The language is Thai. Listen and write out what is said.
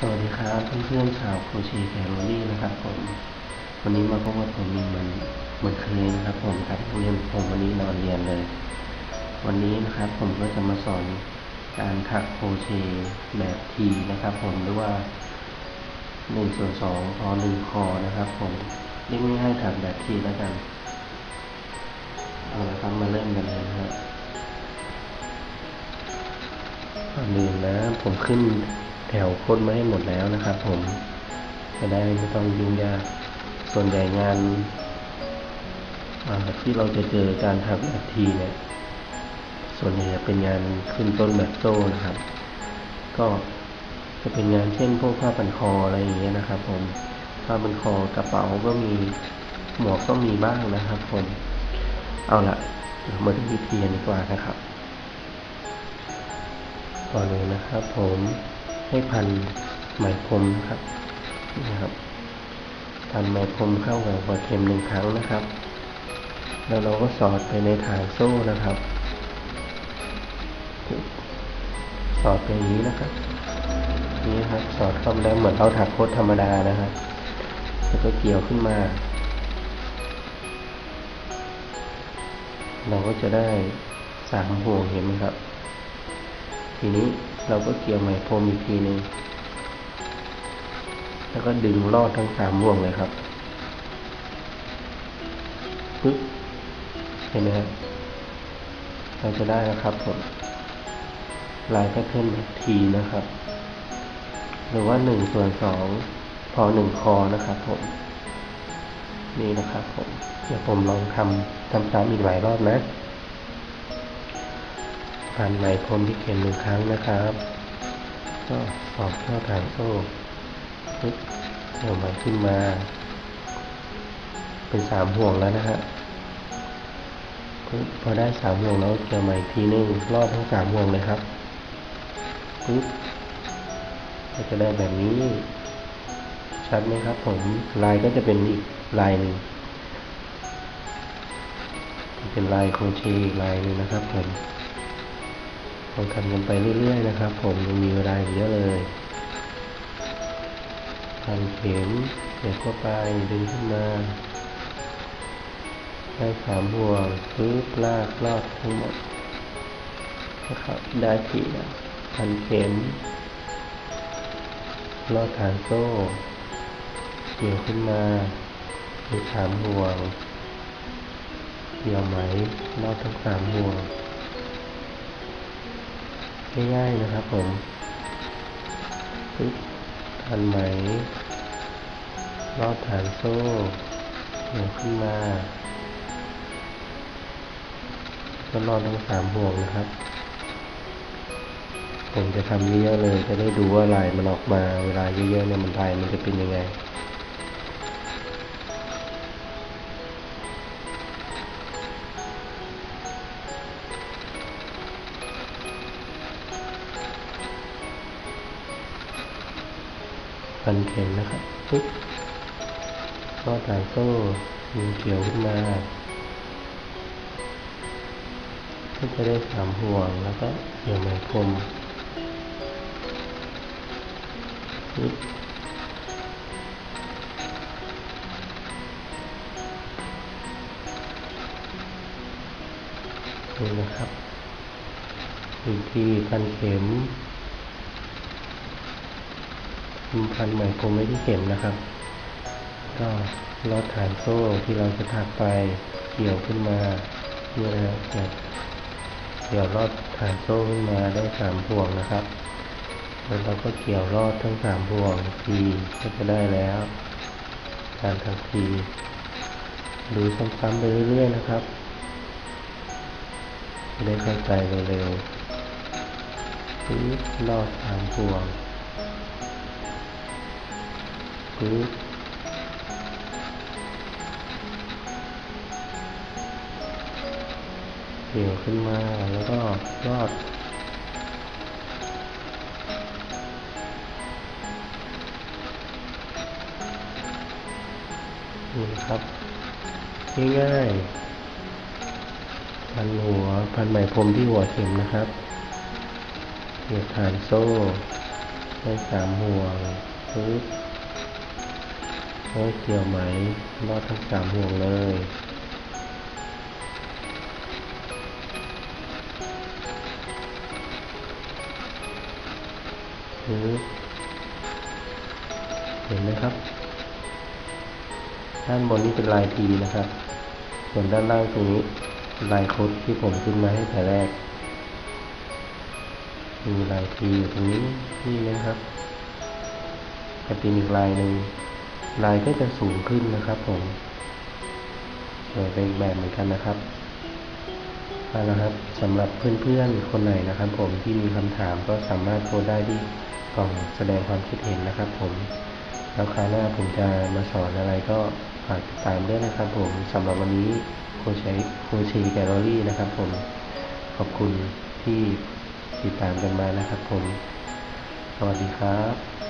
สวัสดีครับเพื่อนๆชาวโคชีแคโรลี่นะครับผม วันนี้มาพบกับผมมีมันเหมือนเคยนะครับ ผมครับเรียนผมวันนี้นอนเรียนเลย วันนี้นะครับผมก็จะมาสอนการถักโคเชแบบทีนะครับ ผมหรือว่าหนึ่งส่วนสองพอหนึ่งคอนะครับ ผมเรียกง่ายๆถักแบบทีแล้วกันเอาละครับมาเริ่มกันเลยนะครับก่อนอื่นนะผมขึ้น แถวโค้ดมาให้หมดแล้วนะครับ ผมจะได้ไม่ต้องยุ่งยากส่วนใหญ่งานที่เราจะเจอการถักแบบทีเนี่ย ส่วนใหญ่จะเป็นงานขึ้นต้นแบบโซ่นะครับ ก็จะเป็นงานเช่นพวกผ้าพันคออะไรอย่างเงี้ยนะครับ ผมผ้าพันคอกระเป๋าก็มีหมวกก็มีบ้างนะครับ ผม เอาละเรามาดูวิธีกันดีกว่านะครับก่อนเลยนะครับผม ให้พันไหมพรมนะครับนะครับพันไหมพรมเข้ากับหัวเข็มหนึ่งครั้งนะครับ แล้วเราก็สอดไปในฐานโซ่นะครับ สอดไปนี้นะครับ นี่ครับสอดเข้าแล้วเหมือนเราถักโคตรธรรมดานะครับแล้วก็เกี่ยวขึ้นมา เราก็จะได้สามห่วงเห็นไหมครับ ทีนี้ เราก็เกี่ยวไหมพรมอีกทีหนึ่งแล้วก็ดึงลอดทั้งสามห่วงเลยครับปึ๊บเห็นไหมครับเราจะได้แล้วครับผมลายแพทเทิร์นแบบทีนะครับ หรือว่าหนึ่งส่วนสองพอหนึ่งคอนะครับผม นี่นะครับผม เดี๋ยวผมลองทำทำซ้ำอีกหลายรอบนะ ผ่านไหมพรมที่เข็มหนึ่งครั้งนะครับ ก็สอบเข้าฐานโซ่ปึ๊บเดี่ยวไหมขึ้นมา เป็นสามห่วงแล้วนะฮะปึ๊บพอได้สามห่วงแล้วเกี่ยวใหม่ทีนึงรอดทั้งสามห่วงเลยครับปึ๊บก็จะได้แบบนี้ ชัดไหมครับผมลายก็จะเป็นอีกลายหนึ่งเป็นลายโครเชต์อีกลายหนึ่งนะครับผม ลองทำกันไปเรื่อยๆนะครับ ผมยังมีเวลาเยอะเลยพันเข็มเสียบเข้าไปดึงขึ้นมาได้สามห่วงปึ๊บลากลอดทั้งหมดนะครับได้ทีแล้วพันเข็มลอดฐานโซ่เกี่ยวขึ้นมามีสามห่วงเกี่ยวไหมลอดทั้งสามห่วง ง่ายๆนะครับผมปึ๊บทันไหมลอดฐานโซ่เกี่ยวขึ้นมาก็ลอดทั้งสามห่วงนะครับ ผมจะทำเยอะเลยจะได้ดูว่าลายมันออกมาเวลาเยอะๆเนี่ยมันลายมันจะเป็นยังไง พันเข็มนะครับปุ๊บก็ถ่ายโซ่มีเขียวขึ้นมาก็จะได้สามห่วงแล้วก็เกี่ยวไหมพรมปุ๊บนี่นะครับอีกทีพันเข็ม พันไหมพรมไว้ที่เข็มนะครับ ก็ลอดฐานโซ่ที่เราจะถักไปเกี่ยวขึ้นมานี่นะครับเกี่ยวลอดฐานโซ่ขึ้นมาได้สามห่วงนะครับ แล้วเราก็เกี่ยวลอดทั้งสามห่วงทีก็จะได้แล้วการถักทีดูซ้ำๆไปเรื่อยๆนะครับได้เข้าใจเร็วๆปึ๊บลอดสามห่วง ปึ๊บเกี่ยวขึ้นมาแล้วก็รอดนี่นะครับง่ายๆพันหัวพันไหมพรมที่หัวเข็มนะครับเกี่ยวฐานโซ่ได้สามห่วงปึ๊บ โอ้เกี่ยวไหมรอดทั้งสามห่วงเลยเห็นไหมครับ ด้านบนนี้เป็นลายทีนะครับ ส่วนด้านล่างตรงนี้ลายคดที่ผมขึ้นมาให้แต่แรก มีลายทีอยู่ตรงนี้นี่นะครับจะเป็นอีกลายหนึ่ง ลายก็จะสูงขึ้นนะครับผมสวยไปอีกแบบเหมือนกันนะครับเอาละครับสำหรับเพื่อนๆคนไหนนะครับ ผมที่มีคำถามก็สามารถโพสได้ที่กล่องแสดงความคิดเห็นนะครับ ผมแล้วคราวหน้าผมจะมาสอนอะไรก็ฝากติดตามด้วยนะครับ ผมสำหรับวันนี้โคชัยโคชีแกลเลอรี่นะครับ ผมขอบคุณที่ติดตามกันมานะครับ ผม สวัสดีครับ